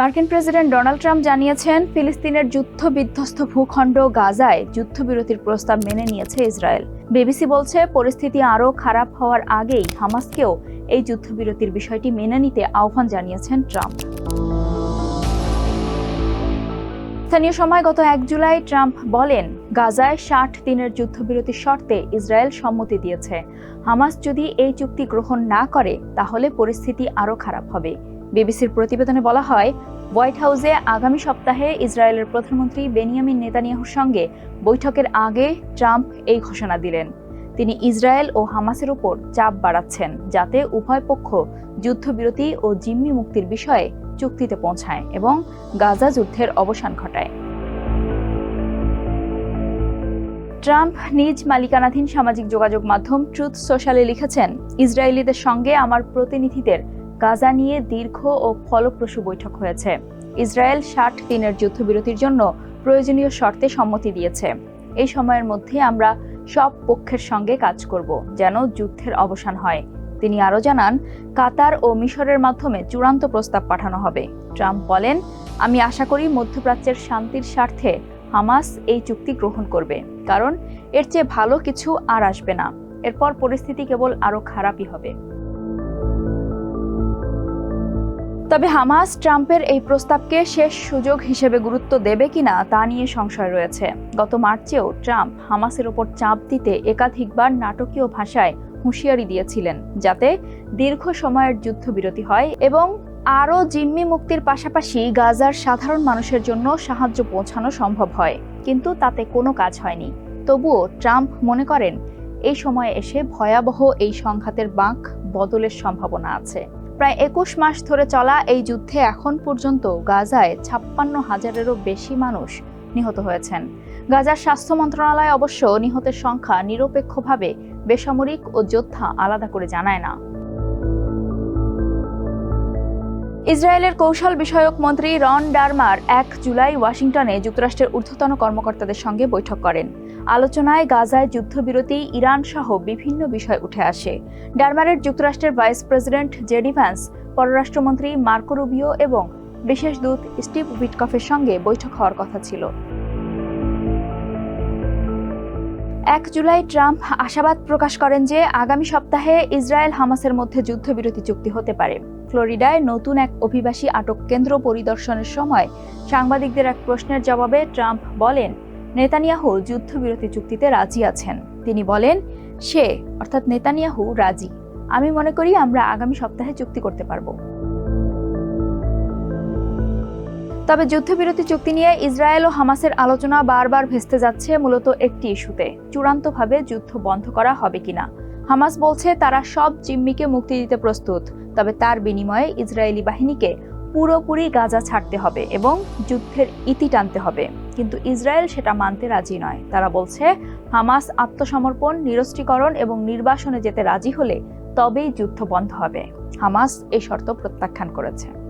মার্কিন president Donald Trump জানিয়েছেন, ফিলিস্তিনের যুদ্ধ বিধ্বস্ত ভূখণ্ড গাজায় যুদ্ধবিরতির প্রস্তাব মেনে নিয়েছে ইসরায়েল। বিবিসি বলছে, পরিস্থিতি আরও খারাপ হওয়ার আগেই হামাসকেও এই যুদ্ধবিরতির বিষয়টি মেনে নিতে আহ্বান জানিয়েছেন ট্রাম্প। স্থানীয় সময় গত এক জুলাই ট্রাম্প বলেন, গাজায় ষাট দিনের যুদ্ধবিরতির শর্তে ইসরায়েল সম্মতি দিয়েছে। হামাস যদি এই চুক্তি গ্রহণ না করে, তাহলে পরিস্থিতি আরও খারাপ হবে। বিবিসির প্রতিবেদনে বলা হয়, হোয়াইট হাউসে আগামী সপ্তাহে ইসরায়েলের প্রধানমন্ত্রী বেনিয়ামিন নেতানিয়াহুর সঙ্গে বৈঠকের আগে ট্রাম্প এই ঘোষণা দিলেন। তিনি ইসরায়েল ও হামাসের উপর চাপ বাড়াচ্ছেন যাতে উভয় পক্ষ যুদ্ধবিরতি ও জিম্মি মুক্তির বিষয়ে চুক্তিতে পৌঁছায় এবং গাজা যুদ্ধের অবসান ঘটায়। ট্রাম্প নিজ মালিকানাধীন সামাজিক যোগাযোগ মাধ্যম ট্রুথ সোশ্যালে লিখেছেন, ইসরায়েলিদের সঙ্গে আমার প্রতিনিধিদের গাজা নিয়ে দীর্ঘ ও ফলপ্রসূ বৈঠক হয়েছে। ইসরায়েল ষাট দিনের যুদ্ধবিরতির জন্য প্রয়োজনীয় শর্তে সম্মতি দিয়েছে। এই সময়ের মধ্যে আমরা সব পক্ষের সঙ্গে কাজ করব যেন যুদ্ধের অবসান হয়। তিনি আরও জানান, কাতার ও মিশরের মাধ্যমে চূড়ান্ত প্রস্তাব পাঠানো হবে। ট্রাম্প বলেন, আমি আশা করি মধ্যপ্রাচ্যের শান্তির স্বার্থে হামাস এই চুক্তি গ্রহণ করবে, কারণ এর চেয়ে ভালো কিছু আর আসবে না। এরপর পরিস্থিতি কেবল আরও খারাপই হবে। তবে হামাস ট্রাম্পের এই প্রস্তাবকে শেষ সুযোগ হিসেবে গুরুত্ব দেবে কিনা তা নিয়ে সংশয় রয়েছে। গত মার্চেও ট্রাম্প হামাসের ওপর চাপ দিতে একাধিকবার নাটকীয় ভাষায় হুঁশিয়ারি দিয়েছিলেন, যাতে দীর্ঘ সময়ের যুদ্ধবিরতি হয় এবং আরও জিম্মি মুক্তির পাশাপাশি গাজার সাধারণ মানুষের জন্য সাহায্য পৌঁছানো সম্ভব হয়। কিন্তু তাতে কোনো কাজ হয়নি। তবুও ট্রাম্প মনে করেন, এই সময়ে এসে ভয়াবহ এই সংঘাতের বাঁক বদলের সম্ভাবনা আছে। প্রায় একুশ মাস ধরে চলা এই যুদ্ধে এখন পর্যন্ত গাজায় ছাপ্পান্ন হাজারেরও বেশি মানুষ নিহত হয়েছেন। গাজার স্বাস্থ্য মন্ত্রণালয় অবশ্য নিহতের সংখ্যা নিরপেক্ষভাবে বেসামরিক ও যোদ্ধা আলাদা করে জানায় না। ইসরায়েলের কৌশল বিষয়ক মন্ত্রী রন ডারমার এক জুলাই ওয়াশিংটনে যুক্তরাষ্ট্রের ঊর্ধ্বতন কর্মকর্তাদের সঙ্গে বৈঠক করেন। আলোচনায় গাজায় যুদ্ধবিরতি, ইরান সহ বিভিন্ন বিষয় উঠে আসে। ডারমারের যুক্তরাষ্ট্রের ভাইস প্রেসিডেন্ট জেডি ভ্যান্স, পররাষ্ট্রমন্ত্রী মার্কো রুবিও এবং বিশেষ দূত স্টিভ উইটকফের সঙ্গে বৈঠক হওয়ার কথা ছিল। এক জুলাই ট্রাম্প আশাবাদ প্রকাশ করেন যে আগামী সপ্তাহে ইসরায়েল হামাসের মধ্যে যুদ্ধবিরতি চুক্তি হতে পারে। ফ্লোরিডায় নতুন এক অভিবাসী আটক কেন্দ্র পরিদর্শনের সময় সাংবাদিকদের এক প্রশ্নের জবাবে ট্রাম্প বলেন নেতানিয়াহু যুদ্ধবিরতি চুক্তিতে রাজি আছেন। তিনি বলেন, সে, অর্থাৎ নেতানিয়াহু, রাজি। আমি মনে করি আমরা আগামী সপ্তাহে চুক্তি করতে পারব। তবে যুদ্ধবিরতি চুক্তি নিয়ে ইসরায়েল ও হামাসের আলোচনা বারবার ভেস্তে যাচ্ছে মূলত একটি ইস্যুতে। চূড়ান্তভাবে যুদ্ধ বন্ধ করা হবে কিনা? হামাস বলছে, তারা সব জিম্মিকে মুক্তি দিতে প্রস্তুত। তবে তার বিনিময়ে ইসরায়েলি বাহিনীকে পুরোপুরি গাজা ছাড়তে হবে এবং যুদ্ধের ইতি টানতে হবে। কিন্তু ইসরায়েল সেটা মানতে রাজি নয়। তারা বলছে, হামাস আত্মসমর্পণ, নিরস্ত্রীকরণ এবং নির্বাসনে যেতে রাজি হলে তবেই যুদ্ধ বন্ধ হবে। হামাস এই শর্ত প্রত্যাখ্যান করেছে।